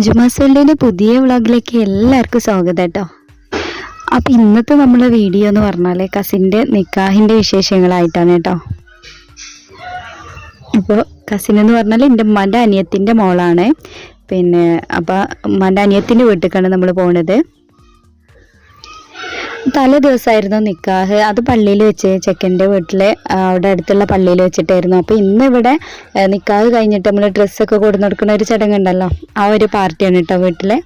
ജുമാസോളിന്റെ പുതിയ വ്ളോഗിലേക്ക് എല്ലാവർക്കും സ്വാഗതം കേട്ടോ. അപ്പോൾ ഇന്നത്തെ നമ്മളെ വീഡിയോ എന്ന് പറഞ്ഞാൽ കസിന്റെ നിക്കാഹിന്റെ വിശേഷങ്ങളായിട്ടാണ് കേട്ടോ. ഇപ്പോൾ കസിൻ എന്ന് പറഞ്ഞാൽ എന്റെ ഉമ്മാന്റെ അനിയത്തിന്റെ മോളാണ്. പിന്നെ അപ്പോൾ ഉമ്മാന്റെ അനിയത്തിന്റെ വീട്ടിലേക്കാണ് നമ്മൾ പോണത്. തലേ ദിവസമായിരുന്നു നിക്കാഹ്. അത് പള്ളിയിൽ വെച്ച് ചെക്കന്റെ വീട്ടിൽ അവിടെ അടുത്തുള്ള പള്ളിയിൽ വെച്ചിട്ടായിരുന്നു. അപ്പോൾ ഇന്ന് ഇവിടെ നിക്കാഹ് കഴിഞ്ഞിട്ട് നമ്മൾ ഡ്രസ്സൊക്കെ കൊടുന്നു കൊടുക്കുന്ന ഒരു ചടങ്ങുണ്ടല്ലോ ആ ഒരു പാർട്ടിയാണ് കേട്ടോ വീട്ടിലെ.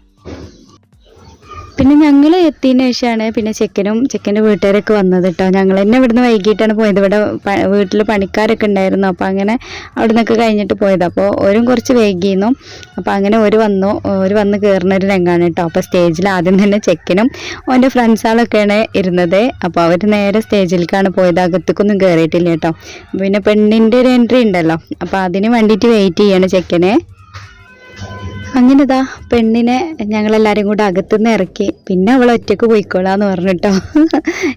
പിന്നെ ഞങ്ങൾ എത്തിയതിന് ശേഷമാണ് പിന്നെ ചെക്കനും ചെക്കന്റെ വീട്ടുകാരൊക്കെ വന്നത് കേട്ടോ ഞങ്ങൾ തന്നെ ഇവിടുന്ന് വൈകിട്ടാണ് പോയത്. ഇവിടെ വീട്ടിൽ പണിക്കാരൊക്കെ ഉണ്ടായിരുന്നു. അപ്പോൾ അങ്ങനെ അവിടെ നിന്നൊക്കെ കഴിഞ്ഞിട്ട് പോയത്. അപ്പോൾ ഓരും കുറച്ച് വൈകിയിരുന്നു അപ്പോൾ അങ്ങനെ ഒരു വന്നു. ഒരു വന്ന് കയറുന്ന ഒരു രംഗമാണ് കേട്ടോ അപ്പോൾ സ്റ്റേജിൽ ആദ്യം തന്നെ ചെക്കനും ഓന്റെ ഫ്രണ്ട്സുകളൊക്കെയാണ് ഇരുന്നത്. അപ്പോൾ അവർ നേരെ സ്റ്റേജിലേക്കാണ് പോയത്. അകത്തേക്കൊന്നും കയറിയിട്ടില്ല കേട്ടോ പിന്നെ പെണ്ണിന്റെ ഒരു എൻട്രി ഉണ്ടല്ലോ. അപ്പോൾ അതിന് വേണ്ടിയിട്ട് വെയിറ്റ് ചെയ്യാണ് ചെക്കനെ. അങ്ങനെ ഇതാ പെണ്ണിനെ ഞങ്ങളെല്ലാവരും കൂടെ അകത്തുനിന്ന് ഇറക്കി. പിന്നെ അവൾ ഒറ്റയ്ക്ക് പോയിക്കോളാന്ന് പറഞ്ഞിട്ടോ.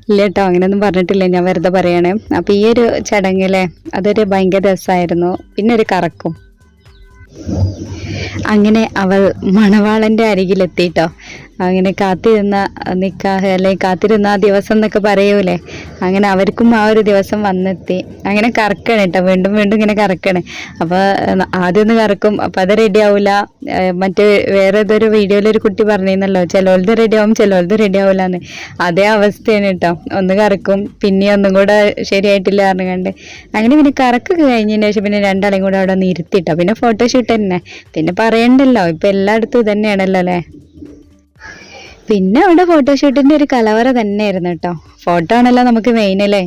ഇല്ല കേട്ടോ അങ്ങനെയൊന്നും പറഞ്ഞിട്ടില്ല. ഞാൻ വെറുതെ പറയണേ. അപ്പം ഈ ഒരു ചടങ്ങിലെ അതൊരു ഭയങ്കര രസമായിരുന്നു. പിന്നെ ഒരു കറക്കും. അങ്ങനെ അവൾ മണവാളന്റെ അരികിലെത്തിട്ടോ. അങ്ങനെ കാത്തിരുന്ന നിക്കാഹ് അല്ലെങ്കിൽ കാത്തിരുന്ന ആ ദിവസം എന്നൊക്കെ പറയൂലേ? അങ്ങനെ അവർക്കും ആ ഒരു ദിവസം വന്നെത്തി. അങ്ങനെ കറക്കണം കേട്ടോ വീണ്ടും വീണ്ടും ഇങ്ങനെ കറക്കണേ. അപ്പോൾ ആദ്യം ഒന്ന് കറക്കും. അപ്പം അത് റെഡി ആവില്ല മറ്റേ വേറെ ഏതൊരു വീഡിയോയിൽ ഒരു കുട്ടി പറഞ്ഞിരുന്നല്ലോ ചിലവളത് റെഡി ആവും ചിലവളത് റെഡി ആവില്ല എന്ന് അതേ അവസ്ഥയാണ് കേട്ടോ. ഒന്ന് കറക്കും പിന്നെ ഒന്നും കൂടെ ശരിയായിട്ടില്ല പറഞ്ഞുകൊണ്ട്. അങ്ങനെ പിന്നെ കറക്കൊക്കെ കഴിഞ്ഞതിന് ശേഷം പിന്നെ രണ്ടാളെയും കൂടെ അവിടെ ഒന്ന് ഇരുത്തിട്ടോ പിന്നെ ഫോട്ടോഷൂട്ട് തന്നെ. പിന്നെ പറയണ്ടല്ലോ ഇപ്പം എല്ലായിടത്തും ഇത് തന്നെയാണല്ലോ അല്ലേ? പിന്നെ അവിടെ ഫോട്ടോഷൂട്ടിന്റെ ഒരു കലവറ തന്നെ ആയിരുന്നു കേട്ടോ. ഫോട്ടോ ആണല്ലോ നമുക്ക് മെയിൻ അല്ലേ?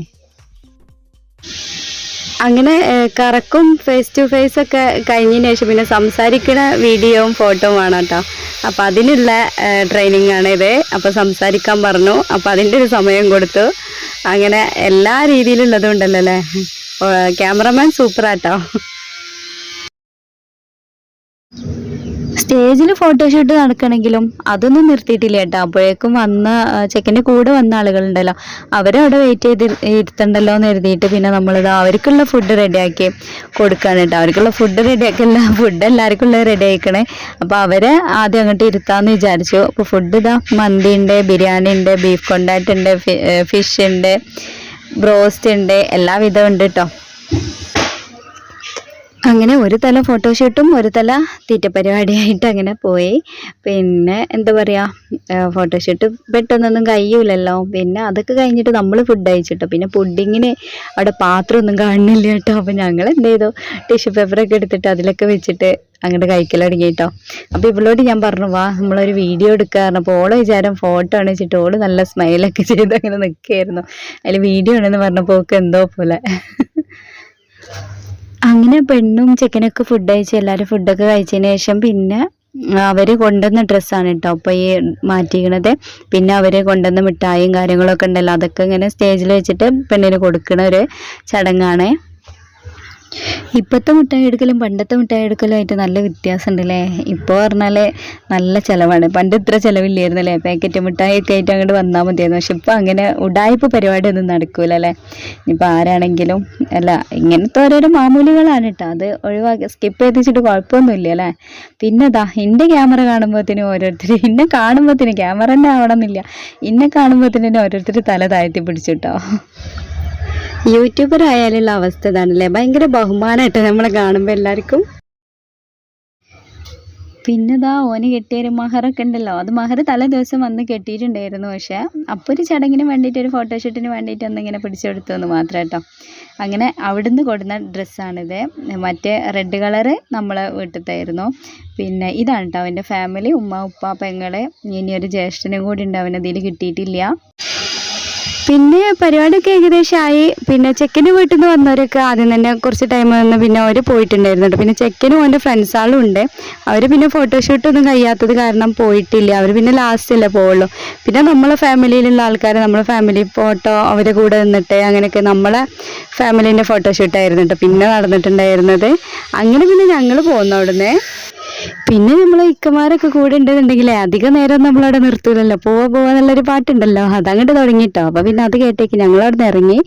അങ്ങനെ കറക്കും ഫേസ് ടു ഫേസ് ഒക്കെ കഴിഞ്ഞതിന് ശേഷം പിന്നെ സംസാരിക്കുന്ന വീഡിയോയും ഫോട്ടോയും കേട്ടോ. അപ്പം അതിനുള്ള ട്രെയിനിങ് ആണ് ഇത്. അപ്പം സംസാരിക്കാൻ പറഞ്ഞു. അപ്പം അതിന്റെ ഒരു സമയം കൊടുത്തു. അങ്ങനെ എല്ലാ രീതിയിലുള്ളതും ഉണ്ടല്ലോ അല്ലേ? ക്യാമറമാൻ സൂപ്പറാട്ടോ സ്റ്റേജിൽ ഫോട്ടോഷൂട്ട് നടക്കണമെങ്കിലും അതൊന്നും നിർത്തിയിട്ടില്ല കേട്ടോ. അപ്പോഴേക്കും വന്ന ചെക്കന്റെ കൂടെ വന്ന ആളുകളുണ്ടല്ലോ. അവരവിടെ വെയിറ്റ് ചെയ്ത് ഇരുത്തണ്ടല്ലോ എന്ന് എഴുതിയിട്ട് പിന്നെ നമ്മളിത് അവർക്കുള്ള ഫുഡ് റെഡിയാക്കി കൊടുക്കുകയാണ് കേട്ടോ. അവർക്കുള്ള ഫുഡ് റെഡിയാക്കില്ല ഫുഡ് എല്ലാവർക്കും ഉള്ളത് റെഡി ആയിക്കണേ. അപ്പോൾ അവരെ ആദ്യം അങ്ങോട്ട് ഇരുത്താമെന്ന് വിചാരിച്ചു. അപ്പോൾ ഫുഡ് ഇതാ മന്തി ഉണ്ട് ബിരിയാണി ഉണ്ട് ബീഫ് കൊണ്ടാട്ടുണ്ട് ഫിഷ് ഉണ്ട് ബ്രോസ്റ്റ് ഉണ്ട് എല്ലാ വിധവും ഉണ്ട് കേട്ടോ. അങ്ങനെ ഒരു തല ഫോട്ടോഷൂട്ടും ഒരു തല തീറ്റ പരിപാടിയായിട്ട് അങ്ങനെ പോയി. പിന്നെ എന്താ പറയുക ഫോട്ടോഷൂട്ട് പെട്ടെന്നൊന്നും കഴിയൂലല്ലോ. പിന്നെ അതൊക്കെ കഴിഞ്ഞിട്ട് നമ്മൾ ഫുഡ് കഴിച്ചിട്ടോ. പിന്നെ പുഡിങ്ങിന് അവിടെ പാത്രമൊന്നും കാണുന്നില്ല കേട്ടോ. അപ്പോൾ ഞങ്ങൾ എന്ത് ചെയ്തു? ടിഷ്യൂ പേപ്പറൊക്കെ എടുത്തിട്ട് അതിലൊക്കെ വെച്ചിട്ട് അങ്ങോട്ട് കഴിക്കൽ തുടങ്ങി കേട്ടോ അപ്പോൾ ഇവളോട് ഞാൻ പറഞ്ഞു വാ നമ്മളൊരു വീഡിയോ എടുക്കുക പറഞ്ഞപ്പോൾ ഓളെ വിചാരം ഫോട്ടോ ആണ് വെച്ചിട്ട് ഓൾ നല്ല സ്മൈലൊക്കെ ചെയ്ത് അങ്ങനെ നിൽക്കുകയായിരുന്നു അതിൽ വീഡിയോ ആണെന്ന് പറഞ്ഞപ്പോൾ ഒക്കെ എന്തോ പോലെ. അങ്ങനെ പെണ്ണും ചെക്കനൊക്കെ ഫുഡ് കഴിച്ച് എല്ലാവരും ഫുഡൊക്കെ കഴിച്ചതിന് ശേഷം പിന്നെ അവർ കൊണ്ടുവന്ന ഡ്രസ്സാണ് കേട്ടോ അപ്പോൾ ഈ മാറ്റിക്കണത് പിന്നെ അവർ കൊണ്ടുവന്ന മിഠായിയും കാര്യങ്ങളൊക്കെ ഉണ്ടല്ലോ അതൊക്കെ ഇങ്ങനെ സ്റ്റേജിൽ വെച്ചിട്ട് പെണ്ണിന് കൊടുക്കുന്ന ഒരു ചടങ്ങാണ്. ഇപ്പോഴത്തെ മിഠായി എടുക്കലും പണ്ടത്തെ മിഠായി എടുക്കലും ആയിട്ട് നല്ല വ്യത്യാസം ഉണ്ടല്ലേ ഇപ്പോൾ പറഞ്ഞാൽ നല്ല ചിലവാണ്. പണ്ട് ഇത്ര ചിലവില്ലായിരുന്നു അല്ലേ പാക്കറ്റ് മുട്ടായി ഒക്കെ ആയിട്ട് അങ്ങോട്ട് വന്നാൽ മതിയായിരുന്നു. പക്ഷെ ഇപ്പോൾ അങ്ങനെ ഉടായ്പ പരിപാടിയൊന്നും നടക്കൂല അല്ലേ ഇനിയിപ്പോൾ ആരാണെങ്കിലും അല്ല ഇങ്ങനത്തെ ഓരോരോ മാമൂലികളാണ് കേട്ടോ അത് ഒഴിവാക്കി സ്കിപ്പ് ചെയ്തിച്ചിട്ട് കുഴപ്പമൊന്നുമില്ല അല്ലേ? പിന്നെ ദാ എന്റെ ക്യാമറ കാണുമ്പോഴത്തേനും ഓരോരുത്തർ എന്നെ കാണുമ്പോഴത്തേനും ക്യാമറ തന്നെ ആവണമെന്നില്ല. എന്നെ കാണുമ്പോഴത്തേനും ഓരോരുത്തർ തല താഴ്ത്തി പിടിച്ചു കേട്ടോ യൂട്യൂബർ ആയാലുള്ള അവസ്ഥ ഇതാണല്ലേ ഭയങ്കര ബഹുമാനമായിട്ട് നമ്മളെ കാണുമ്പോൾ എല്ലാവർക്കും. പിന്നെ ഇതാ ഓന് കെട്ടിയൊരു മഹറൊക്കെ ഉണ്ടല്ലോ. അത് മഹർ തലേ ദിവസം വന്ന് കെട്ടിയിട്ടുണ്ടായിരുന്നു പക്ഷേ അപ്പോൾ ഒരു ചടങ്ങിന് വേണ്ടിയിട്ട് ഒരു ഫോട്ടോഷൂട്ടിന് വേണ്ടിയിട്ട് ഒന്നിങ്ങനെ പിടിച്ചെടുത്തു എന്ന് മാത്രം കേട്ടോ. അങ്ങനെ അവിടുന്ന് കൊടുന്ന ഡ്രസ്സാണിത്. മറ്റേ റെഡ് കളറ് നമ്മളെ വീട്ടിലത്തായിരുന്നു. പിന്നെ ഇതാണ് കേട്ടോ അവന്റെ ഫാമിലി. ഉമ്മ ഉപ്പ പെങ്ങളെ. ഇനിയൊരു ജ്യേഷ്ഠനും കൂടി ഉണ്ട്. അവനതിൽ കിട്ടിയിട്ടില്ല. പിന്നെ പരിപാടിയൊക്കെ ഏകദേശം ആയി പിന്നെ ചെക്കന്റെ വീട്ടിൽ നിന്ന് വന്നവരൊക്കെ ആദ്യം തന്നെ കുറച്ച് ടൈം നിന്ന് പിന്നെ അവർ പോയിട്ടുണ്ടായിരുന്നു കേട്ടോ പിന്നെ ചെക്കനും അവന്റെ ഫ്രണ്ട്സാളും ഉണ്ട്. അവർ പിന്നെ ഫോട്ടോഷൂട്ടൊന്നും കഴിയാത്തത് കാരണം പോയിട്ടില്ല. അവർ പിന്നെ ലാസ്റ്റ് അല്ലേ പോവുള്ളൂ. പിന്നെ നമ്മളെ ഫാമിലിയിലുള്ള ആൾക്കാർ നമ്മളെ ഫാമിലി ഫോട്ടോ അവരെ കൂടെ നിന്നിട്ട് അങ്ങനെയൊക്കെ നമ്മളെ ഫാമിലീന്റെ ഫോട്ടോഷൂട്ടായിരുന്നു കേട്ടോ പിന്നെ നടന്നിട്ടുണ്ടായിരുന്നത്. അങ്ങനെ പിന്നെ ഞങ്ങൾ പോകുന്നു അവിടുന്ന് പിന്നെ നമ്മൾ ഇക്കമാരൊക്കെ കൂടെ ഉണ്ടെന്നുണ്ടെങ്കിലേ അധികം നേരം നമ്മളവിടെ നിർത്തൂലല്ലോ. പോവാ പോവാ എന്നുള്ളൊരു പാട്ടുണ്ടല്ലോ. അതങ്ങോട്ട് തുടങ്ങിട്ടോ. അപ്പൊ പിന്നെ അത് കേട്ടേക്ക് ഞങ്ങൾ അവിടെ നിന്ന് ഇറങ്ങി.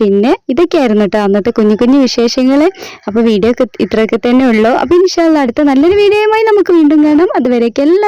പിന്നെ ഇതൊക്കെയായിരുന്നു കേട്ടോ അന്നത്തെ കുഞ്ഞു കുഞ്ഞു വിശേഷങ്ങൾ അപ്പൊ വീഡിയോ ഇത്രയൊക്കെ തന്നെ ഉള്ളൂ. അപ്പൊ ഇൻഷാല്ല അടുത്ത നല്ലൊരു വീഡിയോയുമായി നമുക്ക് വീണ്ടും കാണാം. അതുവരേക്കും എല്ലാവരും